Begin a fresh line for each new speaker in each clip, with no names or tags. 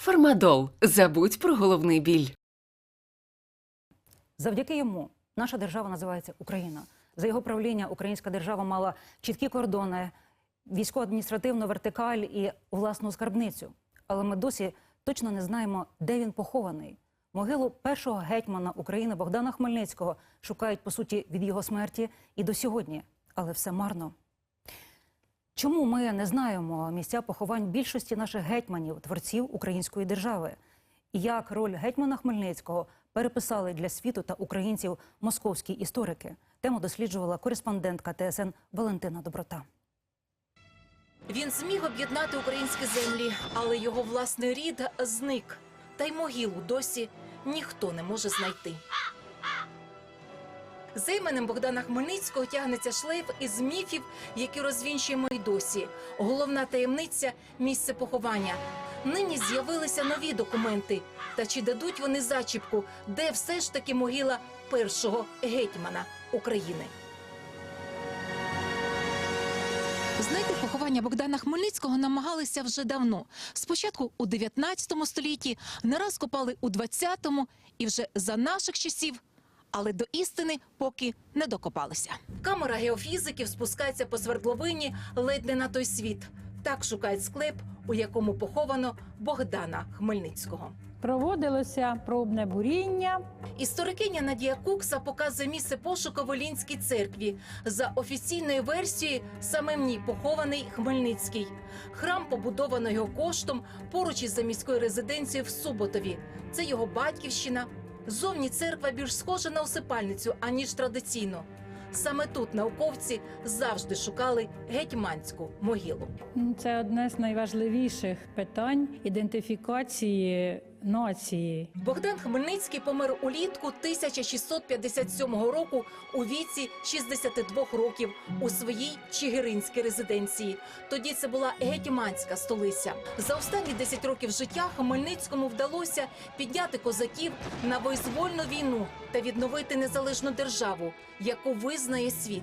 Фармадол. Забудь про головний біль.
Завдяки йому наша держава називається Україна. За його правління українська держава мала чіткі кордони, військово-адміністративну вертикаль і власну скарбницю. Але ми досі точно не знаємо, де він похований. Могилу першого гетьмана України Богдана Хмельницького шукають по суті від його смерті і до сьогодні, але все марно. Чому ми не знаємо місця поховань більшості наших гетьманів, творців української держави? І як роль гетьмана Хмельницького переписали для світу та українців московські історики? Тему досліджувала кореспондентка ТСН Валентина Доброта.
Він зміг об'єднати українські землі, але його власний рід зник. Та й могилу досі ніхто не може знайти. За іменем Богдана Хмельницького тягнеться шлейф із міфів, які розвінчуємо й досі. Головна таємниця місце поховання. Нині з'явилися нові документи. Та чи дадуть вони зачіпку, де все ж таки могила першого гетьмана України? Знайти поховання Богдана Хмельницького намагалися вже давно. Спочатку у 19 столітті, не раз копали у 20-му і вже за наших часів. Але до істини поки не докопалися. Камера геофізиків спускається по свердловині ледь не на той світ. Так шукають склеп, у якому поховано Богдана Хмельницького.
Проводилося пробне буріння.
Історикиня Надія Кукса показує місце пошуку в Олінській церкві. За офіційною версією, саме в ній похований Хмельницький. Храм побудовано його коштом поруч із заміською резиденцією в Суботові. Це його батьківщина. Зовні церква більш схожа на усипальницю, аніж традиційно. Саме тут науковці завжди шукали гетьманську могилу.
Це одне з найважливіших питань ідентифікації нації.
Богдан Хмельницький помер улітку 1657 року у віці 62 років у своїй Чигиринській резиденції. Тоді це була гетьманська столиця. За останні 10 років життя Хмельницькому вдалося підняти козаків на визвольну війну та відновити незалежну державу, яку визнає світ.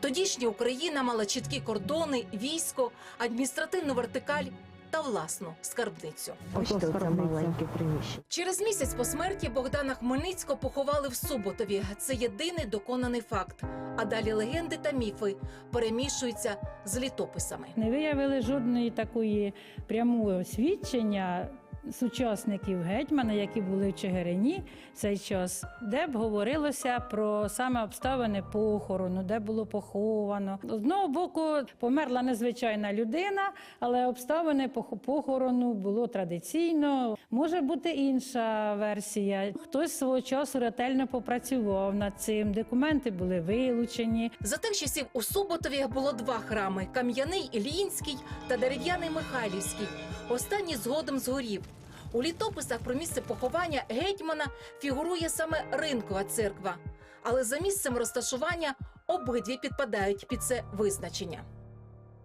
Тодішня Україна мала чіткі кордони, військо, адміністративну вертикаль та власну скарбницю.
Ось це маленьке приміщення.
Через місяць по смерті Богдана Хмельницького поховали в Суботові. Це єдиний доконаний факт. А далі легенди та міфи перемішуються з літописами.
Не виявили жодної такої прямого свідчення сучасників гетьмана, які були в Чигирині в цей час, де б говорилося про саме обставини похорону, де було поховано. З одного боку померла незвичайна людина, але обставини похорону було традиційно. Може бути інша версія. Хтось свого часу ретельно попрацював над цим. Документи були вилучені.
За тих часів у Суботові було два храми: кам'яний Іллінський та дерев'яний Михайлівський. Останній згодом згорів. У літописах про місце поховання гетьмана фігурує саме ринкова церква. Але за місцем розташування обидві підпадають під це визначення.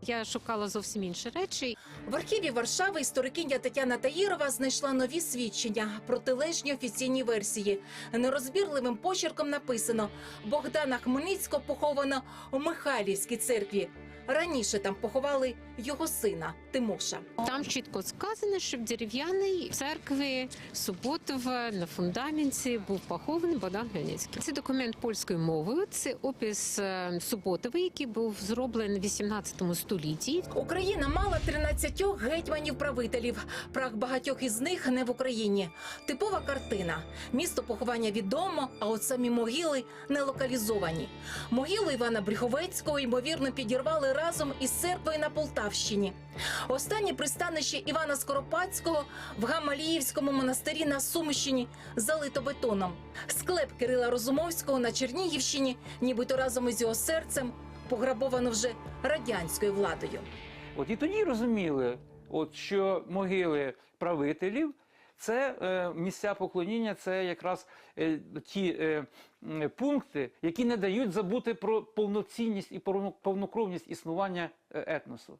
Я шукала зовсім інші речі.
В архіві Варшави історикиня Тетяна Таїрова знайшла нові свідчення, протилежні офіційній версії. Нерозбірливим почерком написано: Богдана Хмельницького поховано у Михайлівській церкві. Раніше там поховали його сина Тимоша.
Там чітко сказано, що в дерев'яній церкві Суботова на фундаменті був похований Богдан Хмельницький. Це документ польською мовою. Це опис е, який був зроблений в 18 столітті.
Україна мала 13 гетьманів-правителів. Прах багатьох із них не в Україні. Типова картина. Місто поховання відомо, а от самі могили не локалізовані. Могилу Івана Бріховецького ймовірно підірвали разом із церквою на Полтавщині. Останнє пристанище Івана Скоропадського в Гамаліївському монастирі на Сумщині залито бетоном. Склеп Кирила Розумовського на Чернігівщині, нібито разом із його серцем, пограбовано вже радянською владою.
От і тоді розуміли, от що могили правителів це е, місця поклоніння, це якраз е, ті е, пункти, які не дають забути про повноцінність і повно- повнокровність існування е, етносу,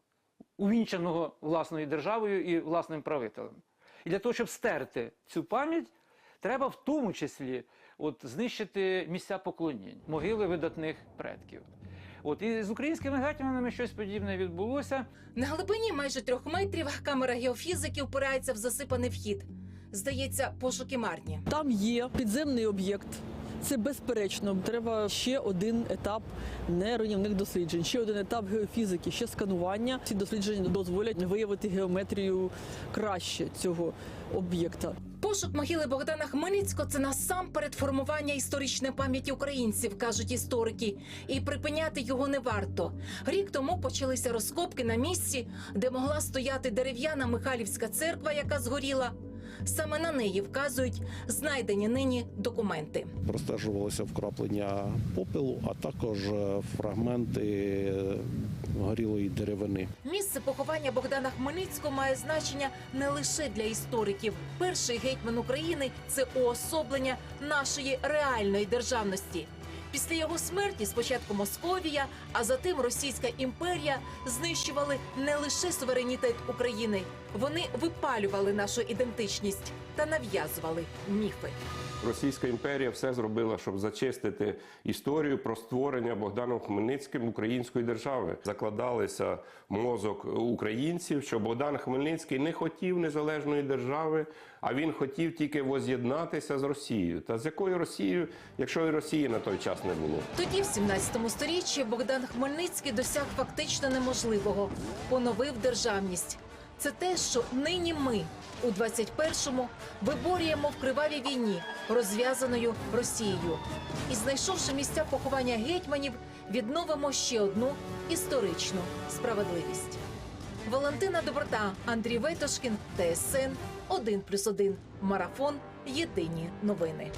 увінчаного власною державою і власним правителем. І для того, щоб стерти цю пам'ять, треба в тому числі от, знищити місця поклонінь, могили видатних предків. От і з українськими гетьманами щось подібне відбулося.
На глибині майже трьох метрів камера геофізики впирається в засипаний вхід. Здається, пошуки марні.
Там є підземний об'єкт. Це безперечно. Треба ще один етап нейронівних досліджень, ще один етап геофізики, ще сканування. Ці дослідження дозволять виявити геометрію краще цього об'єкта.
Пошук могили Богдана Хмельницького це насамперед формування історичної пам'яті українців, кажуть історики, і припиняти його не варто. Рік тому почалися розкопки на місці, де могла стояти дерев'яна Михайлівська церква, яка згоріла. Саме на неї вказують знайдені нині документи.
простежувалося вкраплення попелу, а також е, фрагменти е, горілої деревини.
Місце поховання Богдана Хмельницького має значення не лише для істориків. Перший гетьман України це уособлення нашої реальної державності. Після його смерті спочатку Московія, а затим Російська імперія знищували не лише суверенітет України, вони випалювали нашу ідентичність та нав'язували міфи.
Російська імперія все зробила, щоб зачистити історію про створення Богданом Хмельницьким української держави. Закладалися мозок українців, що Богдан Хмельницький не хотів незалежної держави, а він хотів тільки воз'єднатися з Росією. Та з якою Росією, якщо і Росії на той час не було?
Тоді, в 17 сторіччі, Богдан Хмельницький досяг фактично неможливого, поновив державність. Це те, що нині ми у 21-му виборюємо в кривавій війні, розв'язаною Росією. І знайшовши місця поховання гетьманів, відновимо ще одну історичну справедливість. Валентина Доброта, Андрій Ветошкін, ТСН 1+,1. Марафон. Єдині новини.